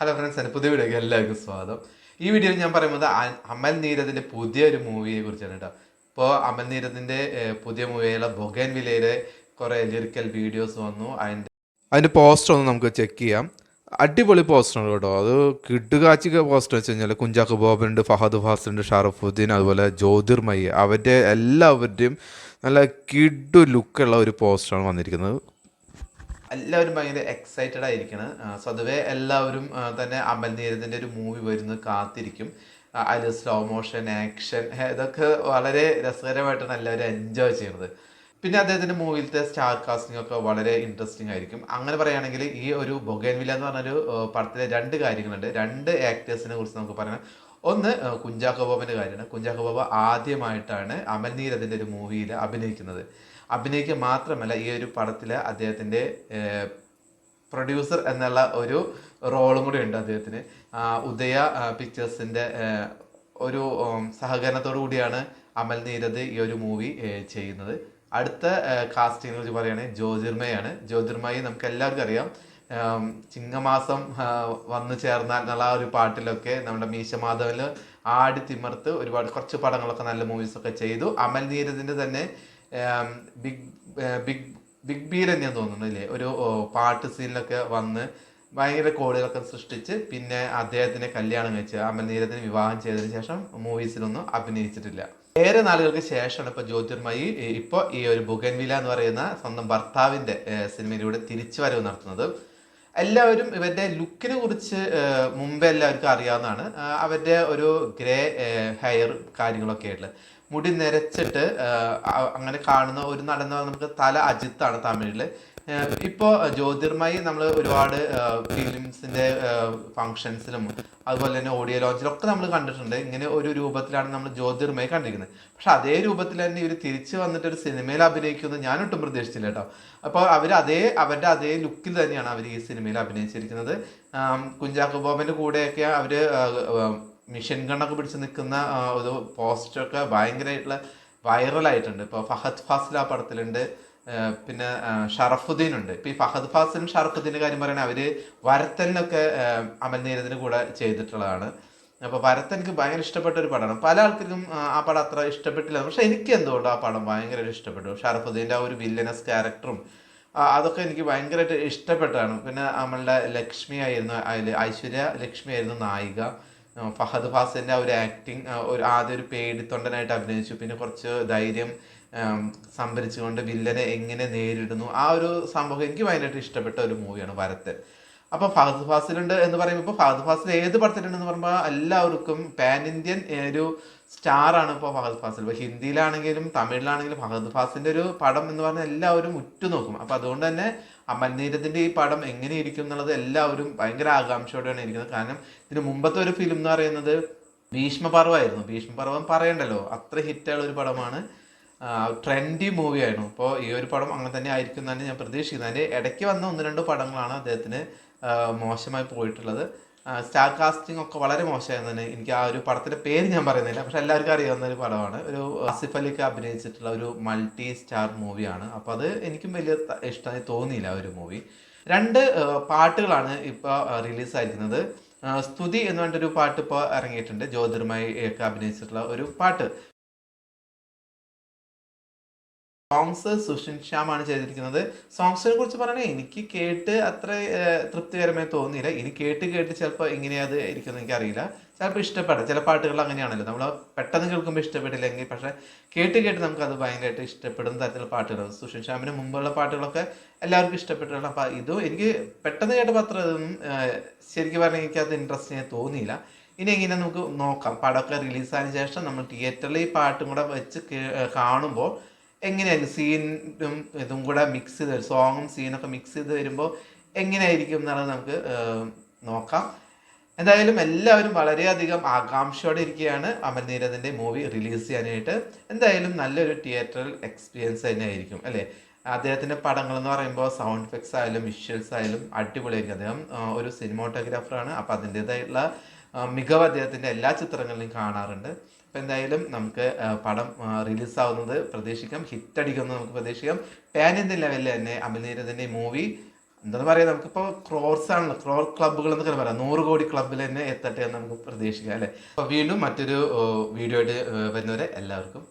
Hello friends എന്റെ പുതിയ വീഡിയോയ്ക്ക് എല്ലാവർക്കും സ്വാഗതം. ഈ വീഡിയോയിൽ ഞാൻ പറയുന്നത് അമൽ നീരദിന്റെ പുതിയൊരു മൂവിയെ കുറിച്ചാണ് കേട്ടോ. ഇപ്പോൾ അമൽ നീരദിന്റെ പുതിയ മൂവിയായുള്ള ബൊഗൻ വിലയിലെ കുറേ ലിറിക്കൽ വീഡിയോസ് വന്നു. അതിന്റെ അതിന്റെ പോസ്റ്റർ ഒന്ന് നമുക്ക് ചെക്ക് ചെയ്യാം. അടിപൊളി പോസ്റ്ററാണ് കേട്ടോ. അത് കിട്ടുകാച്ചിക പോസ്റ്റർ വെച്ച് കഴിഞ്ഞാൽ കുഞ്ചാക്ക് ബോബനുണ്ട് ഫഹദ് ഫാസുണ്ട് ഷറഫുദ്ദീൻ അതുപോലെ ജ്യോതിർമയി അവരുടെ എല്ലാവരുടെയും നല്ല കിഡു ലുക്കുള്ള ഒരു പോസ്റ്ററാണ് വന്നിരിക്കുന്നത്. എല്ലാവരും ഭയങ്കര എക്സൈറ്റഡ് ആയിരിക്കണം. സ്വതവേ എല്ലാവരും തന്നെ അമൽ നീരദിന്റെ ഒരു മൂവി വരുന്നത് കാത്തിരിക്കും. അതിൽ സ്ലോ മോഷൻ ആക്ഷൻ ഇതൊക്കെ വളരെ രസകരമായിട്ടാണ് എല്ലാവരും എൻജോയ് ചെയ്യുന്നത് പിന്നെ അദ്ദേഹത്തിന്റെ മൂവിയിലത്തെ സ്റ്റാർ കാസ്റ്റിംഗ് ഒക്കെ വളരെ ഇൻട്രസ്റ്റിംഗ് ആയിരിക്കും. അങ്ങനെ പറയുകയാണെങ്കിൽ ഈ ഒരു ബൊഗേൻവില്ല എന്ന് പറഞ്ഞൊരു പടത്തിലെ രണ്ട് കാര്യങ്ങളുണ്ട്. രണ്ട് ആക്ടേഴ്സിനെ കുറിച്ച് നമുക്ക് പറയാം. ഒന്ന് കുഞ്ചാക്കോ ബോബന്റെ കാര്യമാണ്. കുഞ്ചാക്കോ ബോബ ആദ്യമായിട്ടാണ് അമൽ അതിന്റെ ഒരു മൂവിയിൽ അഭിനയിക്കുന്നത്. അഭിനയിക്കുക മാത്രമല്ല ഈ ഒരു പടത്തിൽ അദ്ദേഹത്തിന്റെ പ്രൊഡ്യൂസർ എന്നുള്ള ഒരു റോളും കൂടി ഉണ്ട് അദ്ദേഹത്തിന്. ഉദയ പിക്ചേഴ്സിന്റെ ഒരു സഹകരണത്തോടു കൂടിയാണ് അമൽ നീരദ് ഈ ഒരു മൂവി ചെയ്യുന്നത്. അടുത്ത കാസ്റ്റിങ്ങിനെ കുറിച്ച് പറയുകയാണെങ്കിൽ ജ്യോതിർമയാണ് ജ്യോതിർമയെ നമുക്ക് എല്ലാവർക്കും അറിയാം. ചിങ്ങമാസം വന്നു ചേർന്നാൽ ആ ഒരു പാട്ടിലൊക്കെ നമ്മുടെ മീശമാധവനിൽ ആടി തിമർത്ത് ഒരുപാട് കുറച്ച് പടങ്ങളൊക്കെ നല്ല മൂവീസൊക്കെ ചെയ്തു. അമൽ നീരജിന്റെ തന്നെ ബിഗ് ബിഗ് ബിഗ് ബീർ തന്നെയാണ് തോന്നുന്നു അല്ലേ? ഒരു പാട്ട് സീനിലൊക്കെ വന്ന് ഭയങ്കര കോടികളൊക്കെ സൃഷ്ടിച്ച് പിന്നെ അദ്ദേഹത്തിനെ കല്യാണം കഴിച്ച് അമൽ നീരജിനെ വിവാഹം ചെയ്തതിന് ശേഷം മൂവീസിലൊന്നും അഭിനയിച്ചിട്ടില്ല. ഏറെ നാളുകൾക്ക് ശേഷമാണ് ഇപ്പോൾ ജ്യോതിർമയി ഇപ്പോൾ ഈ ഒരു ബുഗൻവില എന്ന് പറയുന്ന സ്വന്തം ഭർത്താവിന്റെ സിനിമയിലൂടെ തിരിച്ചു വരവ് നടത്തുന്നത്. എല്ലാവരും ഇവരുടെ ലുക്കിനെ കുറിച്ച് മുമ്പേ എല്ലാവർക്കും അറിയാവുന്നതാണ്. അവരുടെ ഒരു ഗ്രേ ഹെയർ കാര്യങ്ങളൊക്കെ ആയിട്ടുള്ള മുടി നിരച്ചിട്ട് അങ്ങനെ കാണുന്ന ഒരു നടന്ന നമുക്ക് തല അജിത്താണ് തമിഴിൽ ഇപ്പോൾ ജ്യോതിർമയി നമ്മൾ ഒരുപാട് ഫിലിംസിന്റെ ഫങ്ഷൻസിലും അതുപോലെ തന്നെ ഓഡിയോ ലോഞ്ചിലും ഒക്കെ നമ്മൾ കണ്ടിട്ടുണ്ട്. ഇങ്ങനെ ഒരു രൂപത്തിലാണ് നമ്മൾ ജ്യോതിർമയി കണ്ടിരിക്കുന്നത്. പക്ഷെ അതേ രൂപത്തിൽ തന്നെ ഇവർ തിരിച്ചു വന്നിട്ട് ഒരു സിനിമയിൽ അഭിനയിക്കുമെന്ന് ഞാൻ ഒട്ടും പ്രതീക്ഷിച്ചില്ല കേട്ടോ. അപ്പോൾ അവർ അതേ അവരുടെ അതേ ലുക്കിൽ തന്നെയാണ് അവർ ഈ സിനിമയിൽ അഭിനയിച്ചിരിക്കുന്നത്. കുഞ്ചാക്കോ ബോബന്റെ കൂടെയൊക്കെ അവർ മിഷൻ ഗണ്ണൊക്കെ പിടിച്ച് നിൽക്കുന്ന ഒരു പോസ്റ്ററൊക്കെ ഭയങ്കരമായിട്ടുള്ള വൈറലായിട്ടുണ്ട്. ഇപ്പോൾ ഫഹദ് ഫാസിൽ ആ പടത്തിലുണ്ട്. പിന്നെ ഷറഫുദ്ദീൻ ഉണ്ട്. ഇപ്പൊ ഈ ഫഹദ് ഫാസിലും ഷറഫുദ്ദീന്റെ കാര്യം പറയുകയാണെങ്കിൽ അവർ വരത്തലിനൊക്കെ ആ, അമൽ നീരദിന് കൂടെ ചെയ്തിട്ടുള്ളതാണ്. അപ്പോൾ വരത്തൻ എനിക്ക് ഭയങ്കര ഇഷ്ടപ്പെട്ട ഒരു പടമാണ്. പല ആൾക്കാർക്കും ആ, പടം അത്ര ഇഷ്ടപ്പെട്ടില്ല. പക്ഷെ എനിക്ക് എന്തുകൊണ്ടും ആ പടം ഭയങ്കര ഇഷ്ടപ്പെട്ടു. ഷറഫുദ്ദീന്റെ ആ ഒരു വില്ലനസ് ക്യാരക്ടറും അതൊക്കെ എനിക്ക് ഭയങ്കരമായിട്ട് ഇഷ്ടപ്പെട്ടാണ്. പിന്നെ നമ്മളുടെ ലക്ഷ്മി ആയിരുന്നു അതിൽ ഐശ്വര്യ ലക്ഷ്മി ആയിരുന്നു നായിക. ഫഹദ് ഫാസിന്റെ ആ ഒരു ആക്ടിങ് ഒരു ആദ്യം ഒരു പേടിത്തൊണ്ടനായിട്ട് അഭിനയിച്ചു. പിന്നെ കുറച്ച് ധൈര്യം സംഭരിച്ചുകൊണ്ട് വില്ലനെ എങ്ങനെ നേരിടുന്നു? ആ ഒരു സംഭവം എനിക്ക് ഭയങ്കരമായിട്ട് ഇഷ്ടപ്പെട്ട ഒരു മൂവിയാണ് വരത്തൻ അപ്പൊ ഫഹദ് ഫാസിലുണ്ട് എന്ന് പറയുമ്പോൾ ഫഹദ് ഫാസിൽ ഏത് പടത്തിലുണ്ടെന്ന് പറയുമ്പോൾ എല്ലാവർക്കും പാൻ ഇന്ത്യൻ ഒരു സ്റ്റാർ ആണ് ഇപ്പോൾ ഫഹദ് ഫാസിൽ. ഇപ്പോൾ ഹിന്ദിയിലാണെങ്കിലും തമിഴിലാണെങ്കിലും ഫഹദ് ഫാസിന്റെ ഒരു പടം എന്ന് പറഞ്ഞാൽ എല്ലാവരും ഉറ്റുനോക്കും. അപ്പൊ അതുകൊണ്ട് തന്നെ അമൽ നീരദിന്റെ ഈ പടം എങ്ങനെ ഇരിക്കും എന്നുള്ളത് എല്ലാവരും ഭയങ്കര ആകാംക്ഷയോടെയാണ് ഇരിക്കുന്നത്. കാരണം ഇതിന് മുമ്പത്തെ ഒരു ഫിലിം എന്ന് പറയുന്നത് ഭീഷ്മപർവമായിരുന്നു. ഭീഷ്മപർവം പറയണ്ടല്ലോ? അത്ര ഹിറ്റായുള്ള ഒരു പടമാണ്. ട്രെൻഡി മൂവിയായിരുന്നു അപ്പോൾ ഈ ഒരു പടം അങ്ങനെ തന്നെ ആയിരിക്കും എന്നാണ് ഞാൻ പ്രതീക്ഷിക്കുന്നത്. അതിന്റെ ഇടയ്ക്ക് വന്ന ഒന്ന് രണ്ട് പടങ്ങളാണ് അദ്ദേഹത്തിന് മോശമായി പോയിട്ടുള്ളത്. സ്റ്റാർ കാസ്റ്റിംഗ് ഒക്കെ വളരെ മോശമായിരുന്നു തന്നെ. എനിക്ക് ആ ഒരു പടത്തിന്റെ പേര് ഞാൻ പറയുന്നില്ല. പക്ഷെ എല്ലാവർക്കും അറിയാവുന്ന ഒരു പടമാണ്. ഒരു ആസിഫ് അലിക്ക് അഭിനയിച്ചിട്ടുള്ള ഒരു മൾട്ടി സ്റ്റാർ മൂവിയാണ് അപ്പോൾ അത് എനിക്കും വലിയ ഇഷ്ടമായി തോന്നിയില്ല ആ ഒരു മൂവി രണ്ട് പാട്ടുകളാണ് ഇപ്പോൾ റിലീസായിരിക്കുന്നത് സ്തുതി എന്ന് പറഞ്ഞിട്ടൊരു പാട്ട് ഇപ്പോൾ ഇറങ്ങിയിട്ടുണ്ട്. ജ്യോതിർമായി ഒക്കെ അഭിനയിച്ചിട്ടുള്ള ഒരു പാട്ട്. സോങ്സ് സുഷിൻ ശ്യാമാണ് ചെയ്തിരിക്കുന്നത്. സോങ്സിനെ കുറിച്ച് പറയണേ എനിക്ക് കേട്ട് അത്ര തൃപ്തികരമായി തോന്നിയില്ല. ഇനി കേട്ട് കേട്ട് ചിലപ്പോൾ ഇങ്ങനെയത് ഇരിക്കുന്നത് എനിക്കറിയില്ല. ചിലപ്പോൾ ഇഷ്ടപ്പെടാം. ചില പാട്ടുകൾ അങ്ങനെയാണല്ലോ. നമ്മൾ പെട്ടെന്ന് കേൾക്കുമ്പോൾ ഇഷ്ടപ്പെട്ടില്ലെങ്കിൽ പക്ഷേ കേട്ട് കേട്ട് നമുക്ക് അത് ഭയങ്കരമായിട്ട് ഇഷ്ടപ്പെടുന്ന തരത്തിലുള്ള പാട്ടുകൾ സുഷിൻ ശ്യാമിന് മുമ്പുള്ള പാട്ടുകളൊക്കെ എല്ലാവർക്കും ഇഷ്ടപ്പെട്ടുള്ള അപ്പോൾ ഇതും എനിക്ക് പെട്ടെന്ന് കേട്ടപ്പോൾ അത്ര ഇതൊന്നും ശരിക്കും പറഞ്ഞാൽ എനിക്കത് ഇൻട്രസ്റ്റിങ് തോന്നിയില്ല. ഇനി എങ്ങനെ നമുക്ക് നോക്കാം. പടമൊക്കെ റിലീസായതിനു ശേഷം നമ്മൾ തിയേറ്ററിൽ ഈ പാട്ടും കൂടെ വെച്ച് കാണുമ്പോൾ എങ്ങനെയായിരിക്കും സീനും ഇതും കൂടെ മിക്സ് ചെയ്ത് സോങ്ങും സീനൊക്കെ മിക്സ് ചെയ്ത് വരുമ്പോൾ എങ്ങനെയായിരിക്കും എന്നുള്ളത് നമുക്ക് നോക്കാം. എന്തായാലും എല്ലാവരും വളരെയധികം ആകാംക്ഷയോടെ ഇരിക്കുകയാണ് അമൽ നീരദിന്റെ മൂവി റിലീസ് ചെയ്യാനായിട്ട്. എന്തായാലും നല്ലൊരു തിയേറ്ററൽ എക്സ്പീരിയൻസ് തന്നെ ആയിരിക്കും അല്ലേ? അദ്ദേഹത്തിന്റെ പടങ്ങൾ എന്ന് പറയുമ്പോൾ സൗണ്ട് എഫക്ട്സ് ആയാലും വിഷ്വൽസ് ആയാലും അടിപൊളിയായിരിക്കും. അദ്ദേഹം ഒരു സിനിമോട്ടോഗ്രാഫറാണ് അപ്പോൾ അതിന്റെതായിട്ടുള്ള മികവ് അദ്ദേഹത്തിന്റെ എല്ലാ ചിത്രങ്ങളിലും കാണാറുണ്ട്. അപ്പോൾ എന്തായാലും നമുക്ക് പടം റിലീസാവുന്നത് പ്രതീക്ഷിക്കാം. ഹിറ്റ് അടിക്കുന്നത് നമുക്ക് പ്രതീക്ഷിക്കാം. പാൻ ഇന്ത്യൻ ലെവലിൽ തന്നെ അമൽ മൂവി എന്താ പറയാം നമുക്കിപ്പോൾ ക്രോർസ് ആണല്ലോ ക്രോർ ക്ലബ്ബുകൾ എന്നൊക്കെ പറയാം. നൂറ് കോടി ക്ലബ്ബിൽ തന്നെ എത്തട്ടെ എന്ന് നമുക്ക് പ്രതീക്ഷിക്കാം അല്ലേ? അപ്പോൾ വീണ്ടും മറ്റൊരു വീഡിയോ ആയിട്ട് വരുന്നവരെ എല്ലാവർക്കും